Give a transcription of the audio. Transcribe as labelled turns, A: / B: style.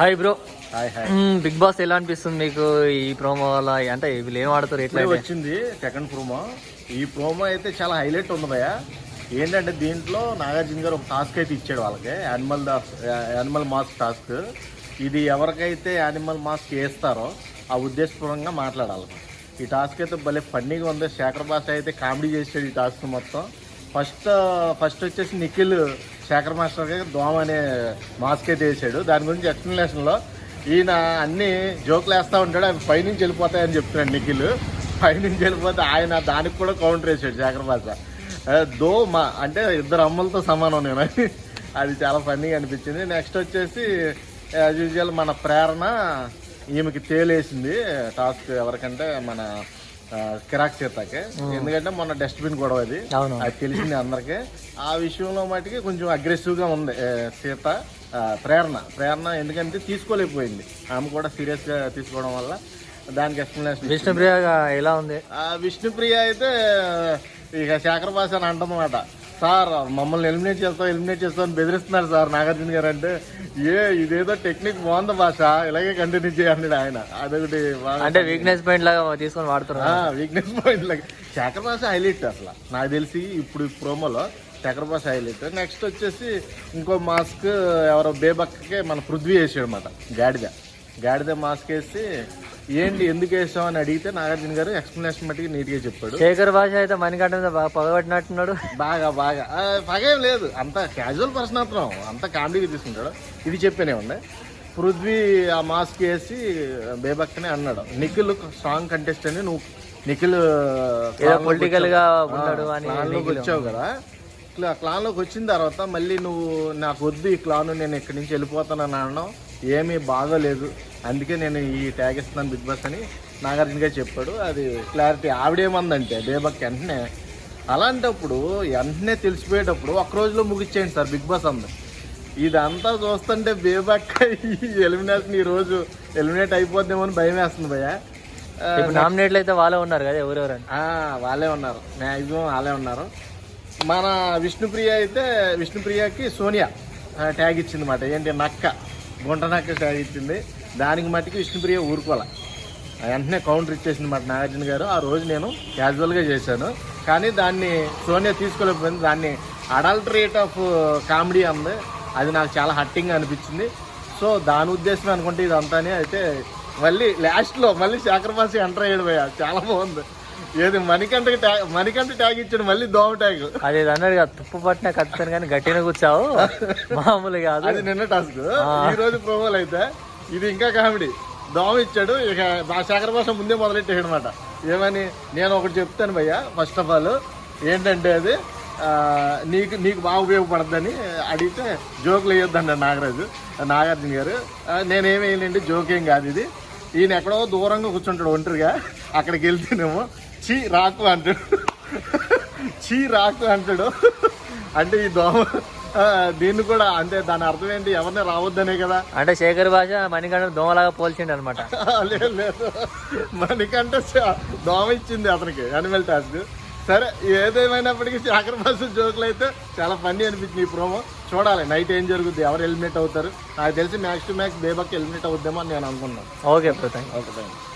A: Hi bro.
B: Hi hi.
A: Bigg Boss ఎలా అనిపిస్తుంది మీకు ఈ ప్రోమో వల్ల అంటే వీళ్ళు ఏం ఆడుతారు? ఎట్లా
B: వచ్చింది సెకండ్ ప్రోమో. ఈ ప్రోమో అయితే చాలా హైలైట్ ఉంది భయ్య. ఏంటంటే దీంట్లో నాగార్జున గారు ఒక టాస్క్ అయితే ఇచ్చాడు వాళ్ళకి. యానిమల్ యానిమల్ మాస్క్ టాస్క్ ఇది ఎవరికైతే యానిమల్ మాస్క్ వేస్తారో ఆ ఉద్దేశపూర్వకంగా మాట్లాడాలి. ఈ టాస్క్ అయితే భలే ఫన్నీగా ఉంది. శేఖర్ భాష అయితే కామెడీ చేసాడు ఈ టాస్క్ మొత్తం. ఫస్ట్ ఫస్ట్ వచ్చేసి నిఖిల్ శేఖర్ మాస్టర్ గారికి దోమ అనే మాస్క్ అయితే వేసాడు దాని గురించి ఎక్స్ప్లెనేషన్లో ఈయన అన్ని జోకులు వేస్తూ ఉంటాడు అవి పైనుంచి వెళ్ళిపోతాయని చెప్తున్నాడు నిఖిల్. పైనుంచి వెళ్ళిపోతే ఆయన దానికి కూడా కౌంటర్ వేసాడు శేఖర్ మాస్టర్. దో మా అంటే ఇద్దరు అమ్మలతో సమానం నేను. అది చాలా ఫన్నీగా అనిపించింది. నెక్స్ట్ వచ్చేసి యాజ్ యూజువల్ మన ప్రేరణ ఈమెకి తేలేసింది. టాస్క్ ఎవరికంటే మన కిరాక్ సీతకి. ఎందుకంటే మొన్న డస్ట్బిన్ గొడవ అది.
A: అవును.
B: అది తెలిసింది అందరికీ. ఆ విషయంలో మటుకి కొంచెం అగ్రెసివ్గా ఉంది ఏ, సీత. ప్రేరణ. ప్రేరణ ఎందుకంటే తీసుకోలేకపోయింది. ఆమె కూడా సీరియస్గా తీసుకోవడం వల్ల దానికి ఎక్స్ప్లెనేషన్
A: విష్ణుప్రియ ఎలా ఉంది?
B: ఆ విష్ణుప్రియ అయితే ఇక శేఖర్ భాష అని అంటుందన్నమాట. సార్ మమ్మల్ని ఎలిమినేట్ చేస్తాం ఎలిమినేట్ చేస్తాం అని బెదిరిస్తున్నారు సార్ నాగార్జున గారు అంటే. ఏ ఇదేదో టెక్నిక్ బాగుంది భాష ఇలాగే కంటిన్యూ చేయండి ఆయన. అదొకటి
A: అంటే వీక్నెస్ పాయింట్ లాగా తీసుకొని వాడుతున్నారు.
B: వీక్నెస్ పాయింట్ లాగా. శేఖర్ భాష హైలైట్ అసలు. నాకు తెలిసి ఇప్పుడు ప్రోమోలో శేఖర్ భాష హైలైట్ నెక్స్ట్ వచ్చేసి ఇంకో మాస్క్ ఎవరో బేబక్కే మన పృథ్వీ వేసాడు అనమాట గాడిద. గాడిద మాస్క్ వేసి ఏంటి ఎందుకు వేసావు అని అడిగితే నాగార్జున గారు ఎక్స్ప్లెనేషన్ మట్టికి నీట్గా చెప్పాడు.
A: శేఖర్ భాష అయితే మణికంఠ మీద బాగా పగబట్టినట్టున్నాడు.
B: బాగా బాగా. పగేం లేదు. అంత క్యాజువల్ పర్సన్ అతను అంత కామెడీగా తీసుకుంటాడు. ఇది చెప్పానే ఉండే. పృథ్వీ ఆ మాస్క్ వేసి బేబక్కనే అన్నాడు. నిఖిల్ స్ట్రాంగ్ కంటెస్ట్ అని నువ్వు నిఖిల్
A: పొలిటికల్గా ఉన్నాడు అని
B: వచ్చావు కదా. ఇట్లా క్లాన్లోకి వచ్చిన తర్వాత మళ్ళీ నువ్వు నాకు వద్దు ఈ క్లాన్ నేను ఇక్కడి నుంచి వెళ్ళిపోతానని అనడం ఏమీ బాగోలేదు. అందుకే నేను ఈ ట్యాగ్ ఇస్తున్నాను బిగ్ బాస్ అని నాగార్జున గారు చెప్పాడు. అది క్లారిటీ ఆవిడేమందంటే బేబక్ వెంటనే. అలాంటప్పుడు వెంటనే తెలిసిపోయేటప్పుడు ఒక్క రోజులో ముగిచ్చేయండి సార్ బిగ్ బాస్ అంది ఇదంతా చూస్తుంటే బేబక్క ఈ ఎలిమినేషన్ ఈ రోజు ఎలిమినేట్ అయిపోద్దేమో అని భయం వేస్తుంది భయ్య.
A: ఇప్పుడు నామినేట్లు అయితే వాళ్ళే ఉన్నారు కదా ఎవరెవరని?
B: ఆ, వాళ్ళే ఉన్నారు. మ్యాక్సిమం వాళ్ళే ఉన్నారు. మన విష్ణుప్రియ అయితే విష్ణుప్రియకి సోనియా ట్యాగ్ ఇచ్చింది మాట. ఏంటి నక్క? గుంటనాక నక్క దానికి మట్టుకు విష్ణుప్రియ ఊరుకోలే వెంటనే కౌంటర్ ఇచ్చేసింది మాట నాగార్జున గారు. ఆ రోజు నేను క్యాజువల్గా చేశాను. కానీ దాన్ని సోనియా తీసుకోలేకపోయింది. దాన్ని అడల్టరేట్ ఆఫ్ కామెడీ అంది. అది నాకు చాలా హట్టింగ్ అనిపించింది. సో దాని ఉద్దేశం అనుకుంటే ఇదంతానే. అయితే మళ్ళీ లాస్ట్లో మళ్ళీ శాకరపాసి ఎంటర్ అయ్యాడు భయ్య. చాలా బాగుంది. ఏది మణికంటకి ట్యాగ్ మణికంట ట్యాగ్ ఇచ్చాడు మళ్ళీ దోమ ట్యాగ్.
A: అది అన్నాడు కదా తుప్పు పట్టిన కత్తాను కానీ గట్టిన కూర్చావు. మామూలు కాదు.
B: అది నిన్న టాస్క్. ఈ రోజు ప్రోమోలు అయితే ఇది ఇంకా కామెడీ. దోమ ఇచ్చాడు ఇక మా శేఖర భాష ముందే మొదలెట్టాడు అనమాట ఏమని నేను ఒకటి చెప్తాను భయ్య ఫస్ట్ ఆఫ్ ఆల్ ఏంటంటే అది నీకు నీకు బాగా ఉపయోగపడుతుందని అడిగితే జోకులు వేయొద్దండి నాగరాజు నాగార్జున గారు. ఆ, నేనేం వేయలేండి జోక్ ఏం కాదు ఇది. ఈయన ఎక్కడో దూరంగా కూర్చుంటాడు ఒంటరిగా అక్కడికి వెళ్తేనేమో చీ రాకు అంటాడు చీ రాకు అంటాడు. అంటే ఈ దోమ దీన్ని కూడా అంటే దాని అర్థం ఏంటి? ఎవరిని రావద్దనే కదా.
A: అంటే శేఖర్ భాష మణికంఠ దోమలాగా పోల్చిండు అనమాట.
B: లేదు లేదు మనకంటే చ- దోమ ఇచ్చింది అతనికి అనిమల్ టాస్క్ సరే ఏదేమైనప్పటికీ శాఖర బస్సు జోకులు అయితే చాలా ఫన్నీ అనిపించింది ఈ ప్రోమో చూడాలి నైట్ ఏం జరుగుద్ది ఎవరు ఎలిమినేట్ అవుతారు? నాకు తెలిసి మ్యాక్స్ టు మ్యాక్స్ బేబక్ ఎలిమినేట్ అవుద్దేమో అని నేను అనుకున్నాను.
A: Okay
B: okay thank